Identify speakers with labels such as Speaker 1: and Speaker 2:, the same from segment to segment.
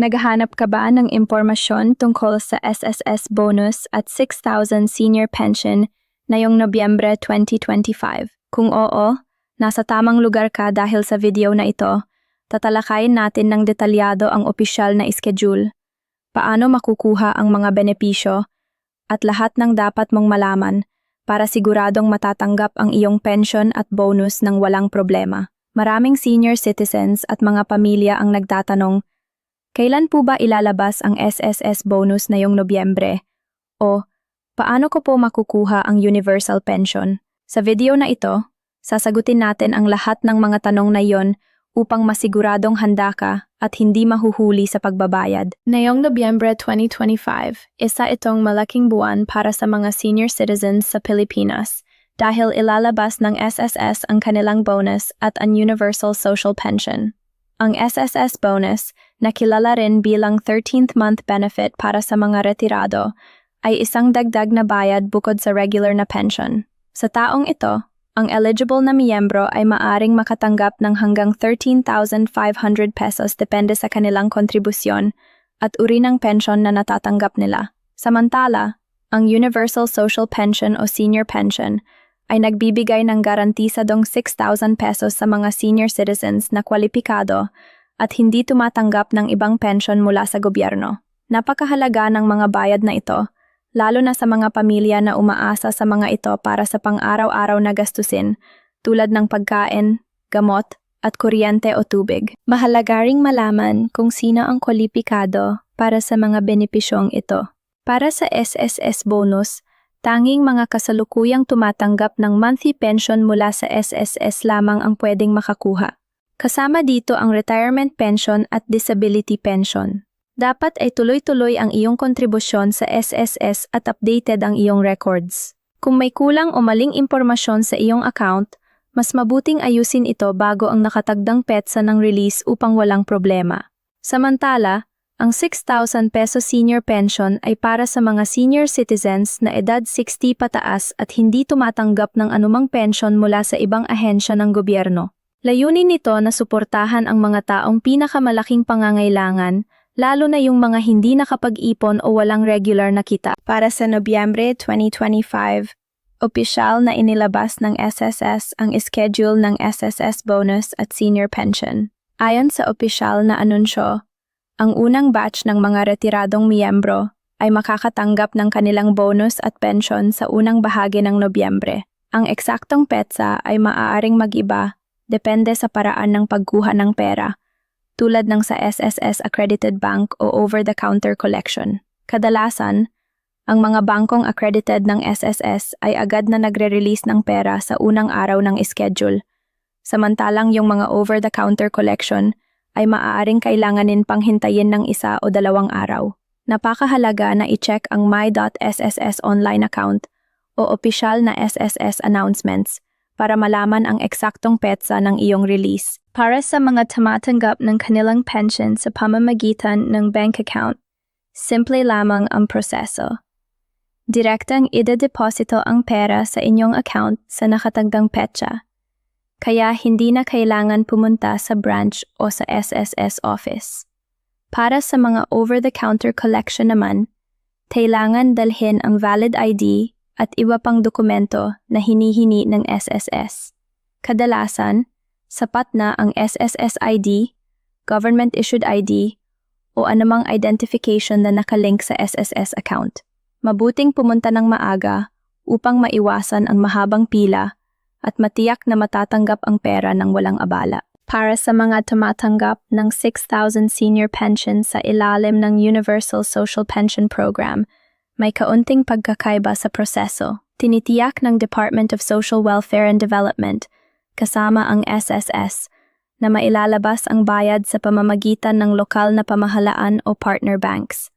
Speaker 1: Naghahanap ka ba ng impormasyon tungkol sa SSS bonus at 6,000 senior pension ngayong Nobyembre 2025? Kung oo, nasa tamang lugar ka dahil sa video na ito, tatalakayin natin ng detalyado ang opisyal na schedule, paano makukuha ang mga benepisyo, at lahat ng dapat mong malaman para siguradong matatanggap ang iyong pension at bonus ng walang problema. Maraming senior citizens at mga pamilya ang nagtatanong, kailan po ba ilalabas ang SSS bonus na yung Nobyembre? O, paano ko po makukuha ang universal pension? Sa video na ito, sasagutin natin ang lahat ng mga tanong na iyon upang masiguradong handa ka at hindi mahuhuli sa pagbabayad. Ngayong Nobyembre 2025, isa itong malaking buwan para sa mga senior citizens sa Pilipinas dahil ilalabas ng SSS ang kanilang bonus at ang universal social pension. Ang SSS bonus, na kilala rin bilang 13th month benefit para sa mga retirado, ay isang dagdag na bayad bukod sa regular na pension. Sa taong ito, ang eligible na miyembro ay maaring makatanggap ng hanggang 13,500 pesos depende sa kanilang kontribusyon at uri ng pension na natatanggap nila. Samantala, ang Universal Social Pension o Senior Pension ay nagbibigay ng garantisadong 6,000 pesos sa mga senior citizens na kwalipikado at hindi tumatanggap ng ibang pension mula sa gobyerno. Napakahalaga ng mga bayad na ito, lalo na sa mga pamilya na umaasa sa mga ito para sa pang-araw-araw na gastusin tulad ng pagkain, gamot, at kuryente o tubig. Mahalaga ring malaman kung sino ang kwalipikado para sa mga benepisyong ito. Para sa SSS bonus, tanging mga kasalukuyang tumatanggap ng monthly pension mula sa SSS lamang ang pwedeng makakuha. Kasama dito ang retirement pension at disability pension. Dapat ay tuloy-tuloy ang iyong kontribusyon sa SSS at updated ang iyong records. Kung may kulang o maling impormasyon sa iyong account, mas mabuting ayusin ito bago ang nakatagdang petsa ng release upang walang problema. Samantala, ang 6,000 peso senior pension ay para sa mga senior citizens na edad 60 pataas at hindi tumatanggap ng anumang pension mula sa ibang ahensya ng gobyerno. Layunin nito na suportahan ang mga taong pinakamalaking pangangailangan, lalo na yung mga hindi nakapag-ipon o walang regular na kita. Para sa Nobyembre 2025, opisyal na inilabas ng SSS ang schedule ng SSS bonus at senior pension. Ayon sa opisyal na anunsyo, ang unang batch ng mga retiradong miyembro ay makakatanggap ng kanilang bonus at pension sa unang bahagi ng Nobyembre. Ang eksaktong petsa ay maaaring mag-iba depende sa paraan ng pagkuha ng pera, tulad ng sa SSS Accredited Bank o over-the-counter collection. Kadalasan, ang mga bangkong accredited ng SSS ay agad na nagre-release ng pera sa unang araw ng schedule, samantalang yung mga over-the-counter collection ay maaaring kailanganin pang hintayin ng isa o dalawang araw. Napakahalaga na i-check ang my.sss online account o opisyal na SSS announcements para malaman ang eksaktong petsa ng iyong release. Para sa mga tumatanggap ng kanilang pension sa pamamagitan ng bank account, simple lamang ang proseso. Direktang idedeposito ang pera sa inyong account sa nakatagdang petsa, kaya hindi na kailangan pumunta sa branch o sa SSS office. Para sa mga over-the-counter collection naman, kailangan dalhin ang valid ID at iba pang dokumento na hinihini ng SSS. Kadalasan, sapat na ang SSS ID, government-issued ID, o anumang identification na nakalink sa SSS account. Mabuting pumunta ng maaga upang maiwasan ang mahabang pila at matiyak na matatanggap ang pera ng walang abala. Para sa mga tumatanggap ng 6,000 senior pension sa ilalim ng Universal Social Pension Program, may kaunting pagkakaiba sa proseso. Tinitiyak ng Department of Social Welfare and Development, kasama ang SSS, na mailalabas ang bayad sa pamamagitan ng lokal na pamahalaan o partner banks.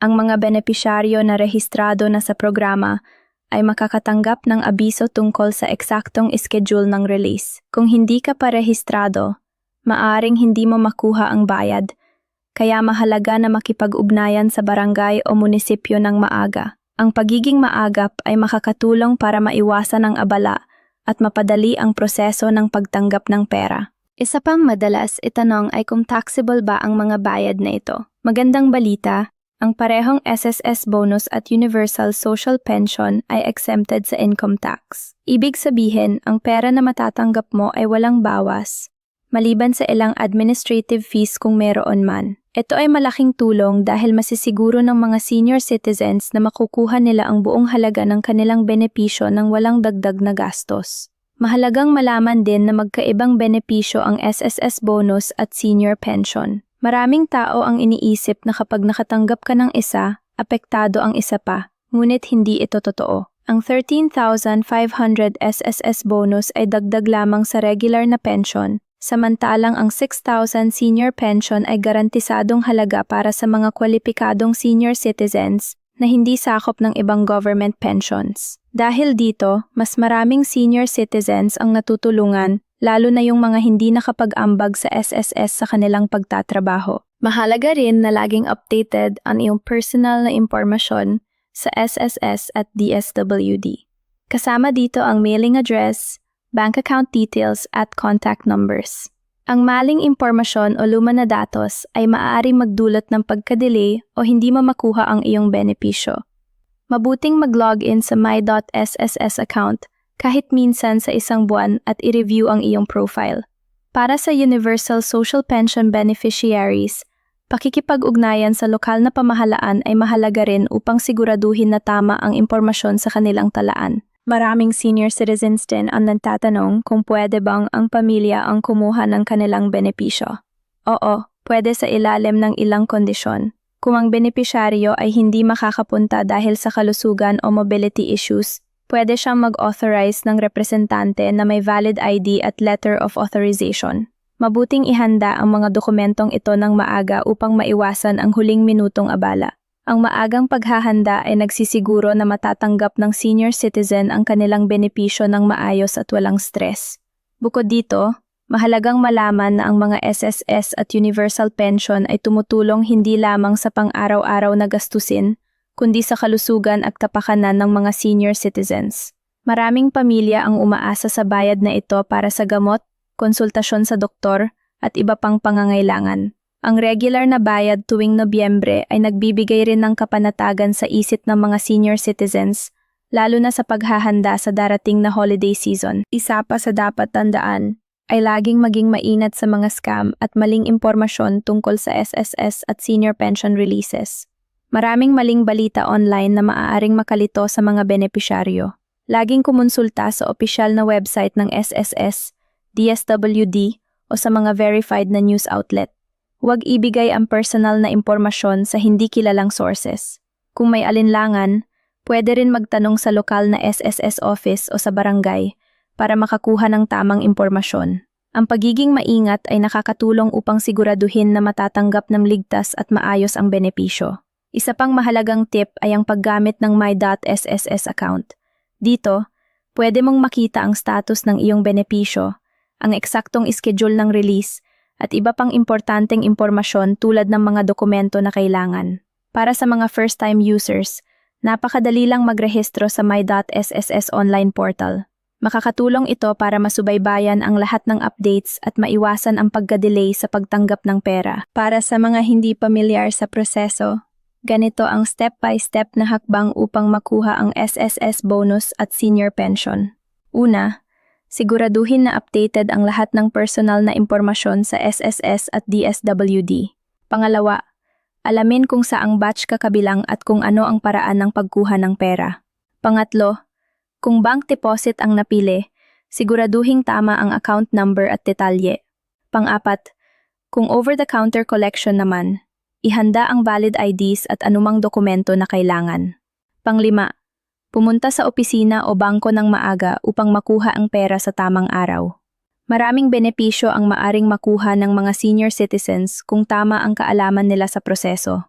Speaker 1: Ang mga benepisyaryo na rehistrado na sa programa ay makakatanggap ng abiso tungkol sa eksaktong schedule ng release. Kung hindi ka pa rehistrado, maaring hindi mo makuha ang bayad – kaya mahalaga na makipag-ugnayan sa barangay o munisipyo ng maaga. Ang pagiging maagap ay makakatulong para maiwasan ang abala at mapadali ang proseso ng pagtanggap ng pera. Isa pang madalas itanong ay kung taxable ba ang mga bayad na ito. Magandang balita, ang parehong SSS bonus at Universal Social Pension ay exempted sa income tax. Ibig sabihin, ang pera na matatanggap mo ay walang bawas, maliban sa ilang administrative fees kung meron man. Ito ay malaking tulong dahil masisiguro ng mga senior citizens na makukuha nila ang buong halaga ng kanilang benepisyo ng walang dagdag na gastos. Mahalagang malaman din na magkaibang benepisyo ang SSS bonus at senior pension. Maraming tao ang iniisip na kapag nakatanggap ka ng isa, apektado ang isa pa, ngunit hindi ito totoo. Ang 13,500 SSS bonus ay dagdag lamang sa regular na pension, samantalang ang 6,000 senior pension ay garantisadong halaga para sa mga kwalipikadong senior citizens na hindi sakop ng ibang government pensions. Dahil dito, mas maraming senior citizens ang natutulungan, lalo na yung mga hindi nakapag-ambag sa SSS sa kanilang pagtatrabaho. Mahalaga rin na laging updated ang iyong personal na impormasyon sa SSS at DSWD. Kasama dito ang mailing address, bank account details at contact numbers. Ang maling impormasyon o luma na datos ay maaaring magdulot ng pagka-delay o hindi mo makuha ang iyong benepisyo. Mabuting mag-login sa my.sss account kahit minsan sa isang buwan at i-review ang iyong profile. Para sa Universal Social Pension Beneficiaries, pakikipag-ugnayan sa lokal na pamahalaan ay mahalaga rin upang siguraduhin na tama ang impormasyon sa kanilang talaan. Maraming senior citizens din ang nagtatanong kung pwede bang ang pamilya ang kumuha ng kanilang benepisyo. Oo, pwede sa ilalim ng ilang kondisyon. Kung ang benepisyaryo ay hindi makakapunta dahil sa kalusugan o mobility issues, pwede siyang mag-authorize ng representante na may valid ID at letter of authorization. Mabuting ihanda ang mga dokumentong ito ng maaga upang maiwasan ang huling minutong abala. Ang maagang paghahanda ay nagsisiguro na matatanggap ng senior citizen ang kanilang benepisyo ng maayos at walang stress. Bukod dito, Mahalagang malaman na ang mga SSS at Universal Pension ay tumutulong hindi lamang sa pang-araw-araw na gastusin, kundi sa kalusugan at kapakanan ng mga senior citizens. Maraming pamilya ang umaasa sa bayad na ito para sa gamot, konsultasyon sa doktor, at iba pang pangangailangan. Ang regular na bayad tuwing Nobyembre ay nagbibigay rin ng kapanatagan sa isip ng mga senior citizens, lalo na sa paghahanda sa darating na holiday season. Isa pa sa dapat tandaan, ay laging maging mainat sa mga scam at maling impormasyon tungkol sa SSS at senior pension releases. Maraming maling balita online na maaaring makalito sa mga benepisyaryo. Laging kumonsulta sa opisyal na website ng SSS, DSWD o sa mga verified na news outlet. Huwag ibigay ang personal na impormasyon sa hindi kilalang sources. Kung may alinlangan, pwede rin magtanong sa lokal na SSS office o sa barangay para makakuha ng tamang impormasyon. Ang pagiging maingat ay nakakatulong upang siguraduhin na matatanggap ng ligtas at maayos ang benepisyo. Isa pang mahalagang tip ay ang paggamit ng my.sss account. Dito, pwede mong makita ang status ng iyong benepisyo, ang eksaktong schedule ng release, at iba pang importanteng impormasyon tulad ng mga dokumento na kailangan. Para sa mga first-time users, napakadali lang magrehistro sa my.sss online portal. Makakatulong ito para masubaybayan ang lahat ng updates at maiwasan ang pagka-delay sa pagtanggap ng pera. Para sa mga hindi pamilyar sa proseso, ganito ang step-by-step na hakbang upang makuha ang SSS bonus at senior pension. Una, siguraduhin na updated ang lahat ng personal na impormasyon sa SSS at DSWD. Pangalawa, alamin kung saang batch ka kabilang at kung ano ang paraan ng pagkuha ng pera. Pangatlo, kung bank deposit ang napili, siguraduhing tama ang account number at detalye. Pang-apat, kung over-the-counter collection naman, ihanda ang valid IDs at anumang dokumento na kailangan. Panglima, pumunta sa opisina o bangko ng maaga upang makuha ang pera sa tamang araw. Maraming benepisyo ang maaring makuha ng mga senior citizens kung tama ang kaalaman nila sa proseso.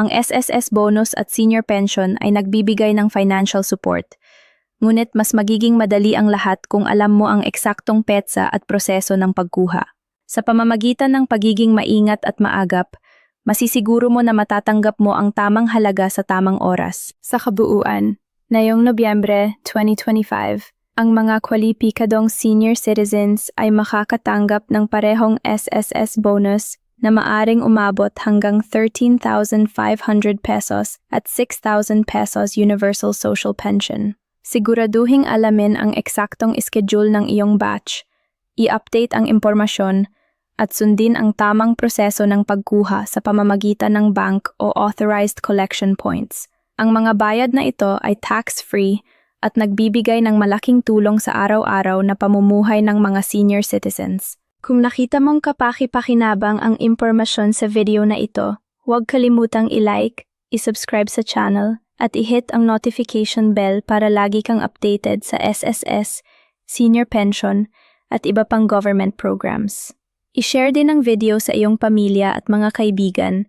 Speaker 1: Ang SSS bonus at senior pension ay nagbibigay ng financial support – ngunit mas magiging madali ang lahat kung alam mo ang eksaktong petsa at proseso ng pagkuha. Sa pamamagitan ng pagiging maingat at maagap, masisiguro mo na matatanggap mo ang tamang halaga sa tamang oras. Sa kabuuan, ngayong Nobyembre 2025, ang mga kwalipikadong senior citizens ay makakatanggap ng parehong SSS bonus na maaring umabot hanggang 13,500 pesos at 6,000 pesos universal social pension. Siguraduhing alamin ang eksaktong schedule ng iyong batch, i-update ang impormasyon, at sundin ang tamang proseso ng pagkuha sa pamamagitan ng bank o authorized collection points. Ang mga bayad na ito ay tax-free at nagbibigay ng malaking tulong sa araw-araw na pamumuhay ng mga senior citizens. Kung nakita mong kapaki-pakinabang ang impormasyon sa video na ito, huwag kalimutang i-like, i-subscribe sa channel, at i-hit ang notification bell para lagi kang updated sa SSS, senior pension, at iba pang government programs. I-share din ang video sa iyong pamilya at mga kaibigan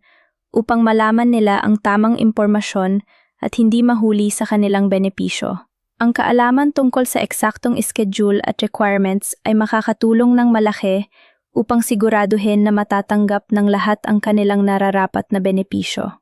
Speaker 1: upang malaman nila ang tamang impormasyon at hindi mahuli sa kanilang benepisyo. Ang kaalaman tungkol sa eksaktong schedule at requirements ay makakatulong ng malaki upang siguraduhin na matatanggap ng lahat ang kanilang nararapat na benepisyo.